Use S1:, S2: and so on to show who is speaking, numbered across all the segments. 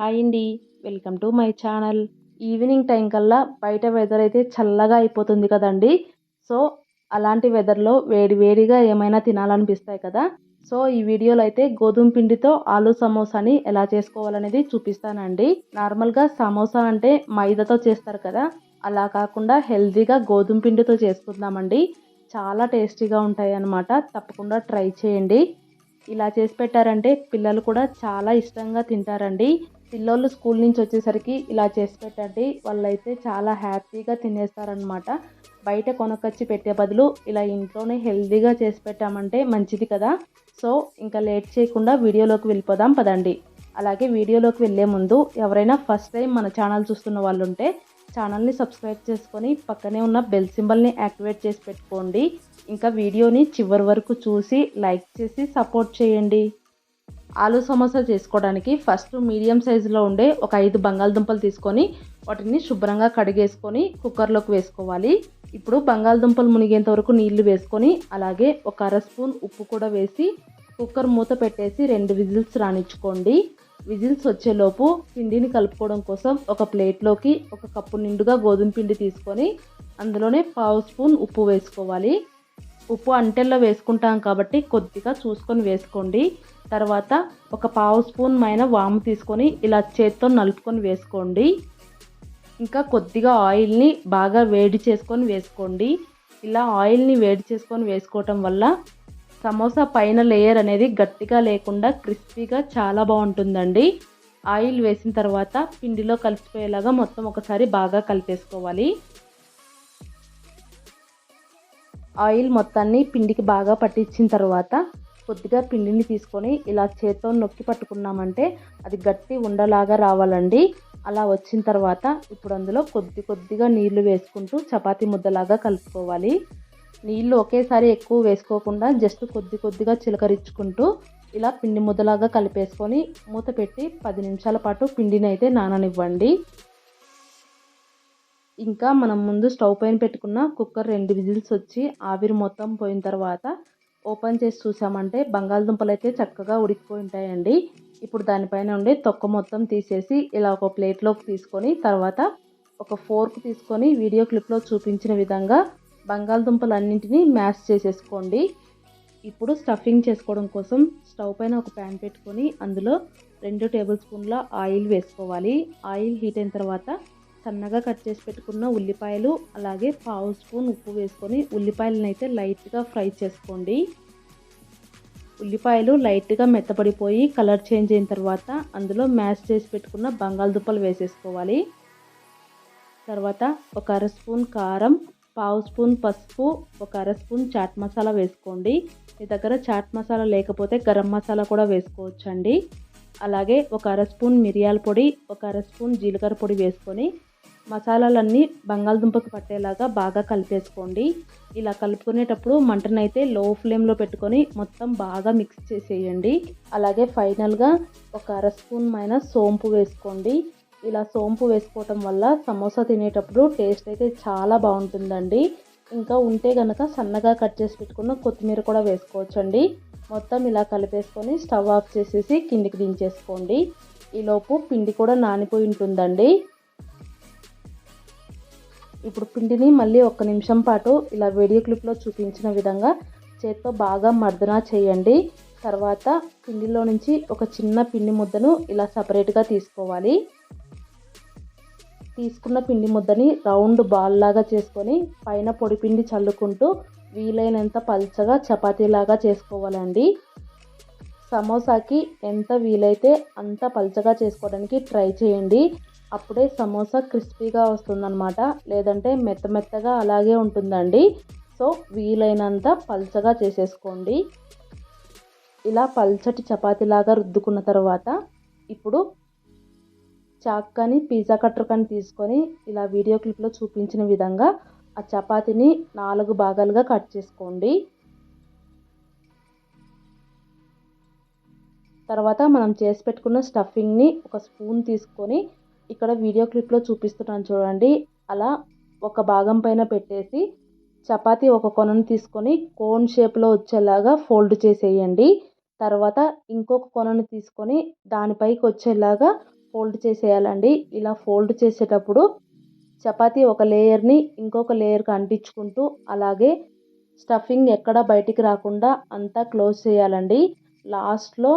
S1: Hi అండి. Welcome to my channel. Evening time కల్లా బయట వెదర్ అయితే చల్లగా అయిపోతుంది కదండి. సో అలాంటి వెదర్లో వేడి వేడిగా ఏమైనా తినాలనిపిస్తాయి కదా. సో ఈ వీడియోలో అయితే గోధుమ పిండితో ఆలు సమోసాని ఎలా చేసుకోవాలనేది చూపిస్తానండి. నార్మల్గా సమోసా అంటే మైదాతో చేస్తారు కదా. అలా కాకుండా హెల్తీగా గోధుమ పిండితో చేసుకుందామండి. చాలా టేస్టీగా ఉంటాయి అన్నమాట. తప్పకుండా ట్రై చేయండి. ఇలా చేసి పెట్టారంటే పిల్లలు కూడా చాలా ఇష్టంగా తింటారండి. పిల్లోళ్ళు స్కూల్ నుంచి వచ్చేసరికి ఇలా చేసి పెట్టండి. వాళ్ళైతే చాలా హ్యాపీగా తినేస్తారనమాట బయట కొనకొచ్చి పెట్టే బదులు ఇలా ఇంట్లోనే హెల్తీగా చేసి పెట్టామంటే మంచిది కదా. సో ఇంకా లేట్ చేయకుండా వీడియోలోకి వెళ్ళిపోదాం పదండి. అలాగే వీడియోలోకి వెళ్ళే ముందు ఎవరైనా ఫస్ట్ టైం మన ఛానల్ చూస్తున్న వాళ్ళు ఉంటే ఛానల్ని సబ్స్క్రైబ్ చేసుకొని పక్కనే ఉన్న బెల్ సింబల్ని యాక్టివేట్ చేసి పెట్టుకోండి. ఇంకా వీడియోని చివరి వరకు చూసి లైక్ చేసి సపోర్ట్ చేయండి. ఆలు సమోసా చేసుకోవడానికి ఫస్ట్ మీడియం సైజులో ఉండే ఒక ఐదు బంగాళదుంపలు తీసుకొని వాటిని శుభ్రంగా కడిగేసుకొని కుక్కర్లోకి వేసుకోవాలి. ఇప్పుడు బంగాళదుంపలు మునిగేంత వరకు నీళ్ళు వేసుకొని అలాగే ఒక అర స్పూన్ ఉప్పు కూడా వేసి కుక్కర్ మూత పెట్టేసి రెండు విజిల్స్ రానిచ్చుకోండి. విజిల్స్ వచ్చేలోపు పిండిని కలుపుకోవడం కోసం ఒక ప్లేట్లోకి ఒక కప్పు నిండుగా గోధుమ పిండి తీసుకొని అందులోనే పావు స్పూన్ ఉప్పు వేసుకోవాలి. ఉప్పు అంటెల్లో వేసుకుంటాం కాబట్టి కొద్దిగా చూసుకొని వేసుకోండి. తర్వాత ఒక పావు స్పూన్ మైన వాము తీసుకొని ఇలా చేత్తో నలుపుకొని వేసుకోండి. ఇంకా కొద్దిగా ఆయిల్ని బాగా వేడి చేసుకొని వేసుకోండి. ఇలా ఆయిల్ని వేడి చేసుకొని వేసుకోవటం వల్ల సమోసా పైన లేయర్ అనేది గట్టిగా లేకుండా క్రిస్పీగా చాలా బాగుంటుందండి. ఆయిల్ వేసిన తర్వాత పిండిలో కలిసిపోయేలాగా మొత్తం ఒకసారి బాగా కలిపేసుకోవాలి. ఆయిల్ మొత్తాన్ని పిండికి బాగా పట్టించిన తర్వాత కొద్దిగా పిండిని తీసుకొని ఇలా చేత్తో నొక్కి పట్టుకున్నామంటే అది గట్టి ఉండలాగా రావాలండి. అలా వచ్చిన తర్వాత ఇప్పుడు అందులో కొద్ది కొద్దిగా నీళ్ళు వేసుకుంటూ చపాతీ ముద్దలాగా కలుపుకోవాలి. నీళ్ళు ఒకేసారి ఎక్కువ వేసుకోకుండా జస్ట్ కొద్ది కొద్దిగా చిలకరించుకుంటూ ఇలా పిండి ముద్దలాగా కలిపేసుకొని మూత పెట్టి పది నిమిషాల పాటు పిండిని అయితే నాననివ్వండి. ఇంకా మనం ముందు స్టవ్ పైన పెట్టుకున్న కుక్కర్ రెండు విజిల్స్ వచ్చి ఆవిరి మొత్తం పోయిన తర్వాత ఓపెన్ చేసి చూసామంటే బంగాళదుంపలు అయితే చక్కగా ఉడికిపోయి ఉంటాయండి ఇప్పుడు దానిపైన ఉండే తొక్క మొత్తం తీసేసి ఇలా ఒక ప్లేట్లోకి తీసుకొని తర్వాత ఒక ఫోర్క్ తీసుకొని వీడియో క్లిప్లో చూపించిన విధంగా బంగాళదుంపలు అన్నింటినీ మ్యాష్ చేసేసుకోండి. ఇప్పుడు స్టఫింగ్ చేసుకోవడం కోసం స్టవ్ పైన ఒక ప్యాన్ పెట్టుకొని అందులో రెండు టేబుల్ స్పూన్ల ఆయిల్ వేసుకోవాలి. ఆయిల్ హీట్ అయిన తర్వాత సన్నగా కట్ చేసి పెట్టుకున్న ఉల్లిపాయలు అలాగే పావు స్పూన్ ఉప్పు వేసుకొని ఉల్లిపాయలను అయితే లైట్గా ఫ్రై చేసుకోండి. ఉల్లిపాయలు లైట్గా మెత్తపడిపోయి కలర్ చేంజ్ అయిన తర్వాత అందులో మ్యాష్ చేసి పెట్టుకున్న బంగాళదుంపలు వేసేసుకోవాలి. తర్వాత ఒక అర స్పూన్ కారం పావు స్పూన్ పసుపు ఒక అర స్పూన్ చాట్ మసాలా వేసుకోండి. మీ దగ్గర చాట్ మసాలా లేకపోతే గరం మసాలా కూడా వేసుకోవచ్చండి. అలాగే ఒక అర స్పూన్ మిరియాల పొడి ఒక అర స్పూన్ జీలకర్ర పొడి వేసుకొని మసాలాలన్నీ బంగాళదుంపకు పట్టేలాగా బాగా కలిపేసుకోండి. ఇలా కలుపుకునేటప్పుడు మంటనైతే లో ఫ్లేమ్లో పెట్టుకొని మొత్తం బాగా మిక్స్ చేసేయండి. అలాగే ఫైనల్గా ఒక అర స్పూన్ మైన సోంపు వేసుకోండి. ఇలా సోంపు వేసుకోవటం వల్ల సమోసా తినేటప్పుడు టేస్ట్ అయితే చాలా బాగుంటుందండి. ఇంకా ఉంటే కనుక సన్నగా కట్ చేసి పెట్టుకున్న కొత్తిమీర కూడా వేసుకోవచ్చండి. మొత్తం ఇలా కలిపేసుకొని స్టవ్ ఆఫ్ చేసేసి కిందికి దించేసుకోండి. ఈలోపు పిండి కూడా నానిపోయి ఉంటుందండి. ఇప్పుడు పిండిని మళ్ళీ ఒక్క నిమిషం పాటు ఇలా వీడియో క్లిప్లో చూపించిన విధంగా చేత్తో బాగా మర్దన చేయండి. తర్వాత పిండిలో నుంచి ఒక చిన్న పిండి ముద్దను ఇలా సపరేట్గా తీసుకోవాలి. తీసుకున్న పిండి ముద్దని రౌండ్ బాల్ లాగా చేసుకొని పైన పొడి పిండి చల్లుకుంటూ వీలైనంత పల్చగా చపాతీలాగా చేసుకోవాలండి. సమోసాకి ఎంత వీలైతే అంత పల్చగా చేసుకోవడానికి ట్రై చేయండి. అప్పుడే సమోసా క్రిస్పీగా వస్తుందన్నమాట. లేదంటే మెత్త మెత్తగా అలాగే ఉంటుందండి. సో వీలైనంత పల్చగా చేసేసుకోండి. ఇలా పల్చటి చపాతీలాగా రుద్దుకున్న తర్వాత ఇప్పుడు చాక్ కానీ పిజ్జా కట్టర్ కానీ తీసుకొని ఇలా వీడియో క్లిప్లో చూపించిన విధంగా ఆ చపాతీని నాలుగు భాగాలుగా కట్ చేసుకోండి. తర్వాత మనం చేసి పెట్టుకున్న స్టఫింగ్ని ఒక స్పూన్ తీసుకొని ఇక్కడ వీడియో క్లిప్లో చూపిస్తున్నాను చూడండి. అలా ఒక భాగం పైన పెట్టేసి చపాతి ఒక కొనను తీసుకొని కోన్ షేప్లో వచ్చేలాగా ఫోల్డ్ చేసేయండి. తర్వాత ఇంకొక కొనను తీసుకొని దానిపైకి వచ్చేలాగా ఫోల్డ్ చేసేయాలండి. ఇలా ఫోల్డ్ చేసేటప్పుడు చపాతీ ఒక లేయర్ని ఇంకొక లేయర్కి అంటించుకుంటూ అలాగే స్టఫింగ్ ఎక్కడ బయటికి రాకుండా అంతా క్లోజ్ చేయాలండి. లాస్ట్లో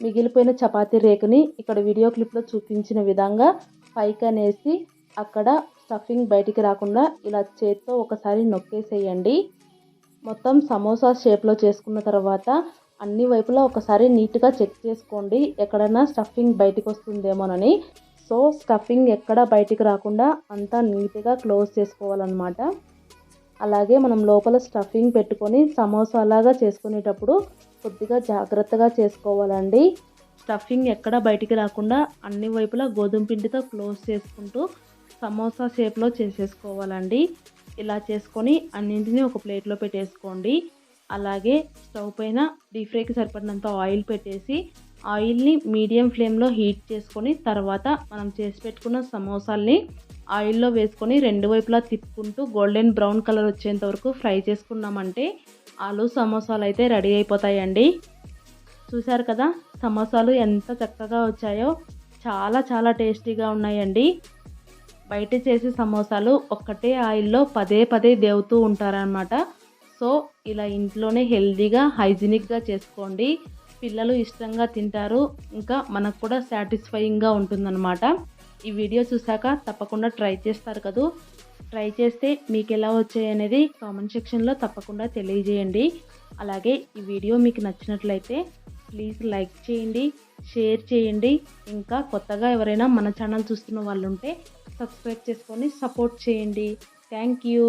S1: మిగిలిపోయిన చపాతీ రేకుని ఇక్కడ వీడియో క్లిప్లో చూపించిన విధంగా పైకి అనేసి అక్కడ స్టఫింగ్ బయటికి రాకుండా ఇలా చేత్తో ఒకసారి నొక్కేసేయండి. మొత్తం సమోసా షేప్లో చేసుకున్న తర్వాత అన్ని వైపులా ఒకసారి నీట్గా చెక్ చేసుకోండి ఎక్కడైనా స్టఫింగ్ బయటకు వస్తుందేమోనని సో స్టఫింగ్ ఎక్కడ బయటికి రాకుండా అంతా నీట్గా క్లోజ్ చేసుకోవాలన్నమాట. అలాగే మనం లోపల స్టఫింగ్ పెట్టుకొని సమోసాలాగా చేసుకునేటప్పుడు కొద్దిగా జాగ్రత్తగా చేసుకోవాలండి. స్టఫింగ్ ఎక్కడ బయటికి రాకుండా అన్ని వైపులా గోధుమ పిండితో క్లోజ్ చేసుకుంటూ సమోసా షేప్లో చేసేసుకోవాలండి. ఇలా చేసుకొని అన్నింటినీ ఒక ప్లేట్లో పెట్టేసుకోండి. అలాగే స్టవ్ పైన డీప్ ఫ్రైకి సరిపడినంత ఆయిల్ పెట్టేసి ఆయిల్ని మీడియం ఫ్లేమ్లో హీట్ చేసుకొని తర్వాత మనం చేసి పెట్టుకున్న సమోసాల్ని ఆయిల్లో వేసుకొని రెండు వైపులా తిప్పుకుంటూ గోల్డెన్ బ్రౌన్ కలర్ వచ్చేంత వరకు ఫ్రై చేసుకున్నామంటే ఆలు సమోసాలు అయితే రెడీ అయిపోతాయండి. చూశారు కదా సమోసాలు ఎంత చక్కగా వచ్చాయో చాలా చాలా టేస్టీగా ఉన్నాయండి. బయట చేసే సమోసాలు ఒక్కటే ఆయిల్లో పదే పదే దేవుతూ ఉంటారనమాట సో ఇలా ఇంట్లోనే హెల్తీగా హైజీనిక్గా చేసుకోండి. పిల్లలు ఇష్టంగా తింటారు. ఇంకా మనకు కూడా సాటిస్ఫైయింగ్గా ఉంటుందన్నమాట. ఈ వీడియో చూసాక తప్పకుండా ట్రై చేస్తారు కదూ. ట్రై చేస్తే మీకు ఎలా వచ్చాయి అనేది కామెంట్ సెక్షన్లో తప్పకుండా తెలియజేయండి. అలాగే ఈ వీడియో మీకు నచ్చినట్లయితే ప్లీజ్ లైక్ చేయండి షేర్ చేయండి. ఇంకా కొత్తగా ఎవరైనా మన ఛానల్ చూస్తున్న వాళ్ళు ఉంటే సబ్స్క్రైబ్ చేసుకొని సపోర్ట్ చేయండి. Thank you.